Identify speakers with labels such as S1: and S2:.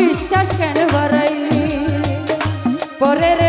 S1: বিশ্বাস কেন বাড়াইলি পরের